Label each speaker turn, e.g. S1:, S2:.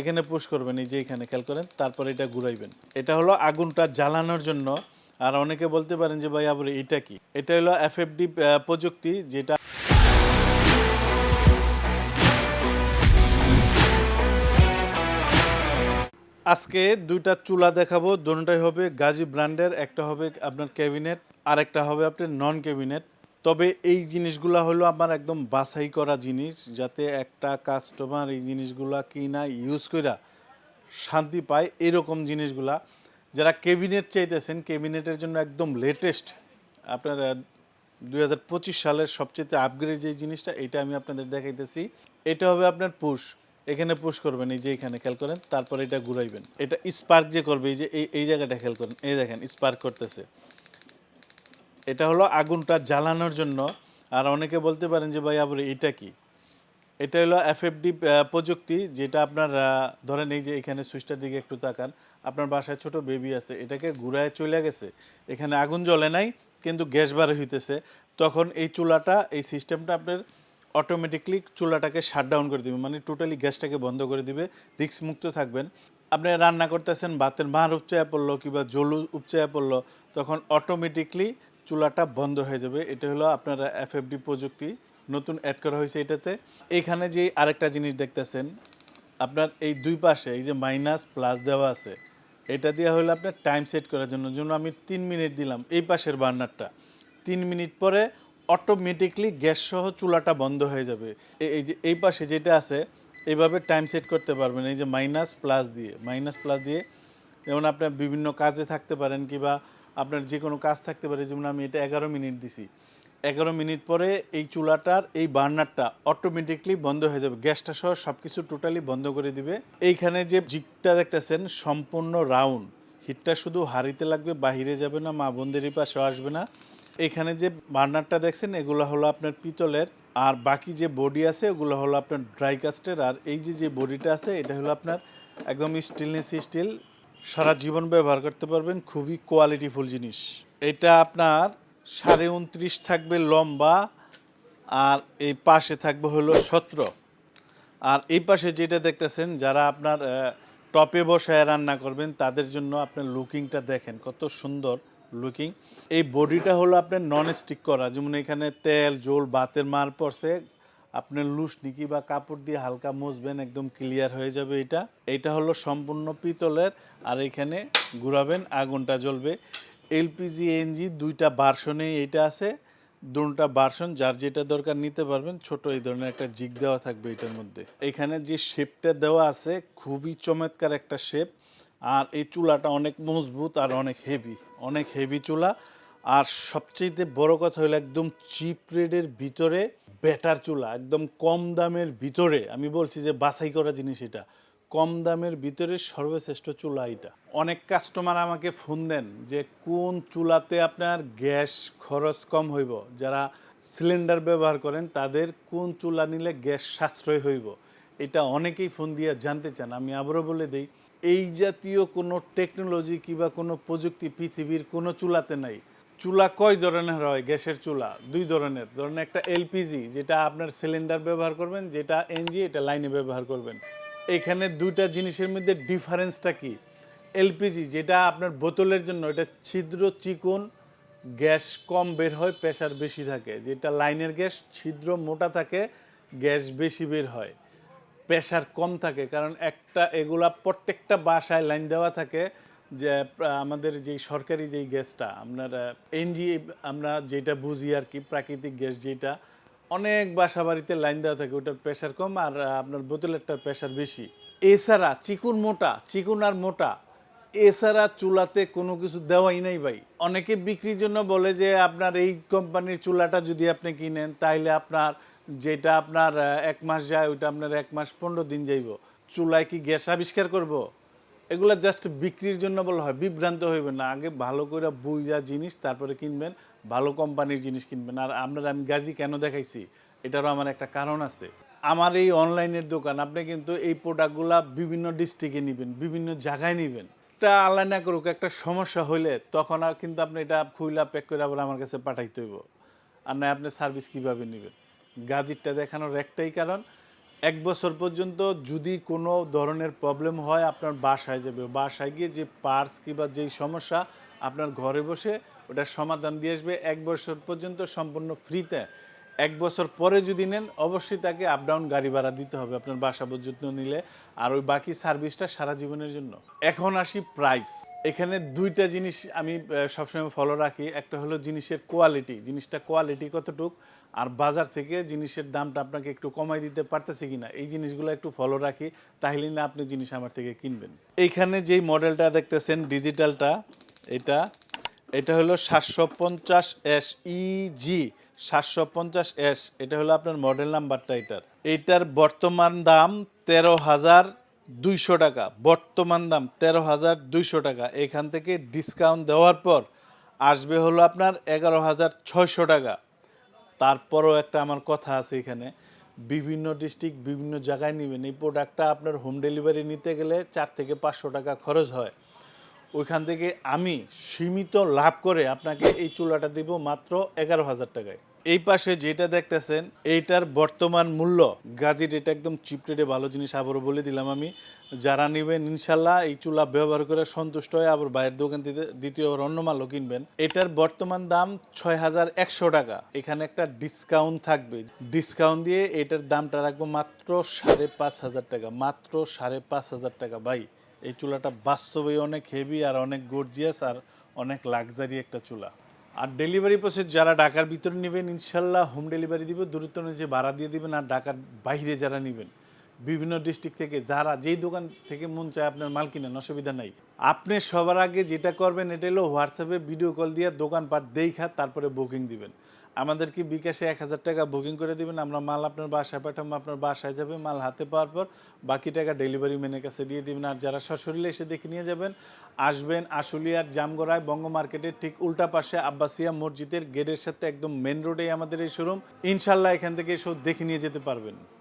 S1: এখানে পুশ করবেন, এই যে এখানে, খেয়াল করেন, তারপর এটা ঘুরাইবেন। এটা হলো আগুনটা জ্বালানোর জন্য, আর অনেকে বলতে পারেন যে, ভাই, আবার এটা কি? এটা হলো এফএফডি প্রযুক্তি, যেটা আজকে দুইটা চুলা দেখাবো দুটোটাই হবে গাজী ব্র্যান্ডের, একটা হবে আপনার ক্যাবিনেট আর একটা হবে আপনার নন ক্যাবিনেট তবে এই জিনিসগুলা হলো আমার একদম বাছাই করা জিনিস, যাতে একটা কাস্টমার এই জিনিসগুলা কিনা ইউজ কইরা শান্তি পায় এরকম জিনিসগুলা। যারা ক্যাবিনেট চাইতেছেন ক্যাবিনেটের জন্য একদম লেটেস্ট আপনার দুই হাজার পঁচিশ সালের সবচেয়ে আপগ্রেড যে জিনিসটা, এটা আমি আপনাদের দেখাইতেছি। এটা হবে আপনার পুশ এখানে পুশ করবেন, এই যে এখানে খেয়াল করেন, তারপর এটা ঘুরাইবেন। এটা স্পার্ক যে করবে, এই যে এই জায়গাটা খেয়াল করেন, এই দেখেন স্পার্ক করতেছে। এটা হলো আগুনটা জ্বালানোর জন্য। আর অনেকে বলতে পারেন যে, ভাই, আবার এটা কি? এটা হলো এফএফডি প্রযুক্তি যেটা আপনার ধরেন এই যে এখানে সুইচটার দিকে একটু তাকান, আপনার বাসায় ছোট বেবি আছে, এটাকে ঘুরায় চলে গেছে। এখানে আগুন জ্বলে নাই, কিন্তু গ্যাস বার হইতেছে। তখন এই চুলাটা, এই সিস্টেমটা আপনার অটোমেটিকলি চুলাটাকে শাট ডাউন করে দিবে। মানে টোটালি গ্যাসটাকে বন্ধ করে দিবে, রিস্ক মুক্ত থাকবেন। আপনি রান্না করতেছেন, ভাতের মার উপচায়া পড়ল কিংবা জলু উপচায়া পড়ল, তখন অটোমেটিকলি চুলাটা বন্ধ হয়ে যাবে। এটা হলো আপনার এফএফডি প্রযুক্তি। নতুন অ্যাড করা হয়েছে এটাতে। এখানে যে আরেকটা জিনিস দেখতেছেন, আপনার এই দুই পাশে এই যে মাইনাস প্লাস দেওয়া আছে, এটা দেওয়া হলো আপনার টাইম সেট করার জন্য। জন্য আমি তিন মিনিট দিলাম, এই পাশের বার্নারটা। তিন মিনিট পরে অটোমেটিকলি গ্যাস সহ চুলাটা বন্ধ হয়ে যাবে। এই যে, এই পাশে যেটা আছে এইভাবে টাইম সেট করতে পারবেন। এই যে মাইনাস প্লাস দিয়ে মাইনাস প্লাস দিয়ে যেমন আপনার বিভিন্ন কাজে থাকতে পারেন কিংবা আপনার যে কোনো কাজ থাকতে পারে, যেমন আমি এটা এগারো মিনিট দিছি। এগারো মিনিট পরে এই চুলাটার এই বার্নারটা অটোমেটিকলি বন্ধ হয়ে যাবে। গ্যাসটা সহ সব কিছু টোটালি বন্ধ করে দিবে। এইখানে যে জিগটা দেখতেছেন, সম্পূর্ণ রাউন্ড হিটটা শুধু হারিতে লাগবে, বাহিরে যাবে না, মা বোনদেরই পাশে আসবে না। এখানে যে বার্নারটা দেখছেন, এগুলো হলো আপনার পিতলের। আর বাকি যে বডি আছে, ওগুলো হলো আপনার ড্রাই কাস্টের আর এই যে যে বডিটা আছে, এটা হলো আপনার একদম স্টিলনেস স্টিল সারা জীবন ব্যবহার করতে পারবেন, খুবই কোয়ালিটিফুল জিনিস। এটা আপনার সাড়ে উনত্রিশ থাকবে লম্বা, আর এই পাশে থাকবে হলো সতেরো। আর এই পাশে যেটা দেখতেছেন, যারা আপনার টপে বসায় রান্না করবেন, তাদের জন্য আপনার লুকিংটা দেখেন, কত সুন্দর লুকিং। এই বডিটা হলো আপনার নন স্টিক করা, যেমন এখানে তেল, জোল বাতের মার পড়ছে আপনার লুসনিকি বা কাপড় দিয়ে হালকা মুছবেন, একদম ক্লিয়ার হয়ে যাবে এটা। এটা হলো সম্পূর্ণ পিতলের, আর এখানে ঘুরাবেন, আগুনটা জ্বলবে। এলপিজি, এনজি দুইটা ভার্সনে এটা আছে, দুটা বার্সন, যার যেটা দরকার নিতে পারবেন, ছোট এই ধরনের একটা জিগ দেওয়া থাকবে এটার মধ্যে। এখানে যে শেপটা দেওয়া আছে, খুবই চমৎকার একটা শেপ আর এই চুলাটা অনেক মজবুত আর অনেক হেভি অনেক হেভি চুলা। আর সবচেয়ে বড় কথা হলো একদম চিপ রেডের ভিতরে বেটার চুলা, একদম কম দামের ভিতরে, আমি বলছি যে বাছাই করা জিনিস এটা, কম দামের ভিতরে সর্বশ্রেষ্ঠ চুলা এটা। অনেক কাস্টমার আমাকে ফোন দেন যে কোন চুলাতে আপনার গ্যাস খরচ কম হইব? যারা সিলিন্ডার ব্যবহার করেন, তাদের কোন চুলা নিলে গ্যাস সাশ্রয় হইব? এটা অনেকেই ফোন দিয়ে জানতে চান, আমি আবারও বলে দিই, এই জাতীয় কোনো টেকনোলজি কিংবা কোনো প্রযুক্তি পৃথিবীর কোনো চুলাতে নাই। চুলা কয় ধরনের হয়? গ্যাসের চুলা, দুই ধরনের। ধরেন একটা এলপিজি যেটা আপনার সিলিন্ডার ব্যবহার করবেন, যেটা এনজি এটা লাইনে ব্যবহার করবেন। এখানে দুইটা জিনিসের মধ্যে ডিফারেন্সটা কি? এলপিজি যেটা আপনার বোতলের জন্য, এটা ছিদ্র চিকন, গ্যাস কম বের হয় প্রেশার বেশি থাকে। যেটা লাইনের গ্যাস, ছিদ্র মোটা থাকে, গ্যাস বেশি বের হয়। প্রেশার কম থাকে, কারণ একটা, এগুলা প্রত্যেকটা বাসায় লাইন দেওয়া থাকে। যে আমাদের যেই সরকারি যেই গ্যাসটা, আপনার এনজি আমরা যেটা বুঝি আর কি, প্রাকৃতিক গ্যাস যেটা, অনেক বাসা বাড়িতে লাইন দেওয়া থাকে, ওটার প্রেশার কম আর আপনার বোতলেরটার প্রেশার বেশি। এছাড়া চিকুন মোটা, চিকুন আর মোটা, এছাড়া চুলাতে কোনো কিছু দেওয়াই নাই ভাই। অনেকে বিক্রির জন্য বলে যে, আপনার এই কোম্পানির চুলাটা যদি আপনি কিনেন, তাইলে আপনার যেটা আপনার এক মাস যায়, ওইটা আপনার এক মাস পনেরো দিন যাইব। চুলায় কি গ্যাস আবিষ্কার করব। এগুলো জাস্ট বিক্রির জন্য বলা হয়, বিভ্রান্ত হইবেন না। আগে ভালো করে বুঝা জিনিস, তারপরে কিনবেন, ভালো কোম্পানির জিনিস কিনবেন। আর আপনার আমি গাজি কেন দেখাইছি? এটারও আমার একটা কারণ আছে। আমার এই অনলাইনের দোকান, আপনি কিন্তু এই প্রোডাক্টগুলা বিভিন্ন ডিস্ট্রিক্টে নেবেন, বিভিন্ন জায়গায় নেবেন। একটা আল্লাহ না করুক, একটা সমস্যা হইলে তখন আর কিন্তু আপনি এটা খুইলা প্যাক করে আবার আমার কাছে পাঠাইতে হইব। আর না আপনি সার্ভিস কীভাবে নেবেন? গাজিরটা দেখানোর একটাই কারণ এক বছর পর্যন্ত যদি কোনো ধরনের প্রবলেম হয়, আপনার বাসায় যাবে। বাসায় গিয়ে যে পার্স কিংবা যেই সমস্যা, আপনার ঘরে বসে ওটার সমাধান দিয়ে আসবে। এক বছর পর্যন্ত সম্পূর্ণ ফ্রিতে এক বছর পরে যদি নেন, অবশ্যই তাকে আপ ডাউন গাড়ি ভাড়া দিতে হবে আপনার বাসা পর্যন্ত নিলে। আর ওই বাকি সার্ভিসটা সারা জীবনের জন্য। এখন আসি প্রাইস এখানে দুইটা জিনিস আমি সবসময় ফলো রাখি। একটা হলো জিনিসের কোয়ালিটি জিনিসটা কোয়ালিটি কতটুক, আর বাজার থেকে জিনিসের দামটা আপনাকে একটু কমাই দিতে পারতেছে কিনা, এই জিনিসগুলো একটু ফলো রাখি। তাহলে না আপনি জিনিস আমার থেকে কিনবেন। এইখানে যেই মডেলটা দেখতেছেন ডিজিটালটা এটা এটা হলো সাতশো পঞ্চাশ এস ইজি সাতশো পঞ্চাশ এস এটা হলো আপনার মডেল নাম্বারটা এটার। এইটার বর্তমান দাম তেরো হাজার দুইশো টাকা। বর্তমান দাম তেরো হাজার দুইশো টাকা। এখান থেকে ডিসকাউন্ট দেওয়ার পর আসবে হলো আপনার এগারো হাজার ছয়শো টাকা। তারপরও একটা আমার কথা আছে এখানে, বিভিন্ন ডিস্ট্রিক্ট বিভিন্ন জায়গায় নেবেন। এই প্রোডাক্টটা আপনার হোম ডেলিভারি নিতে গেলে চার থেকে পাঁচশো টাকা খরচ হয়। ওইখান থেকে আমি সীমিত লাভ করে আপনাকে এই চুলাটা দিব মাত্র এগারো হাজার টাকায়। এই পাশে যেটা দেখতেছেন, এইটার বর্তমান মূল্য, গাজির এটা একদম চিপ রেটে ভালো জিনিস আবারও বলে দিলাম আমি। যারা নেবেন, ইনশাল্লাহ এই চুলা ব্যবহার করে সন্তুষ্ট হয় আবার বাইরের দোকান থেকে দ্বিতীয়বার অন্য মালও কিনবেন। এটার বর্তমান দাম ছয় হাজার একশো টাকা। এখানে একটা ডিসকাউন্ট থাকবে। ডিসকাউন্ট দিয়ে এটার দামটা রাখব মাত্র সাড়ে পাঁচ হাজার টাকা। মাত্র সাড়ে পাঁচ হাজার টাকা ভাই। এই চুলাটা বাস্তবেই অনেক হেভি আর অনেক গর্জিয়াস আর অনেক লাক্সারি একটা চুলা। আর ডেলিভারি প্রসেস যারা ঢাকার ভিতরে নেবেন, ইনশাল্লাহ হোম ডেলিভারি দিবে, দূরত্ব অনুযায়ী ভাড়া দিয়ে দিবেন আর ঢাকার বাইরে যারা নেবেন। বিভিন্ন ডিস্ট্রিক্ট থেকে যারা, যেই দোকান থেকে মন চায় আপনার মাল কিনেন, অসুবিধা নাই। আপনি সবার আগে যেটা করবেন, এটা হলো হোয়াটসঅ্যাপে ভিডিও কল দিয়ে দোকানপাট দেখা তারপরে বুকিং দিবেন। আমাদেরকে বিকাশে এক হাজার টাকা বুকিং করে দেবেন। আমরা মাল আপনার বাসায় পাঠাবো, আপনার বাসায় যাবে, মাল হাতে পাওয়ার পর বাকি টাকা ডেলিভারি ম্যানের কাছে দিয়ে দেবেন। আর যারা সশরীরে এসে দেখে নিয়ে যাবেন, আসবেন আশুলিয়ার জামগড়ায় বঙ্গ মার্কেটের ঠিক উল্টা পাশে আব্বাসিয়া মসজিদের গেটের সাথে একদম মেন রোডেই আমাদের এই শোরুম ইনশাল্লাহ এখান থেকে এসব দেখে নিয়ে যেতে পারবেন।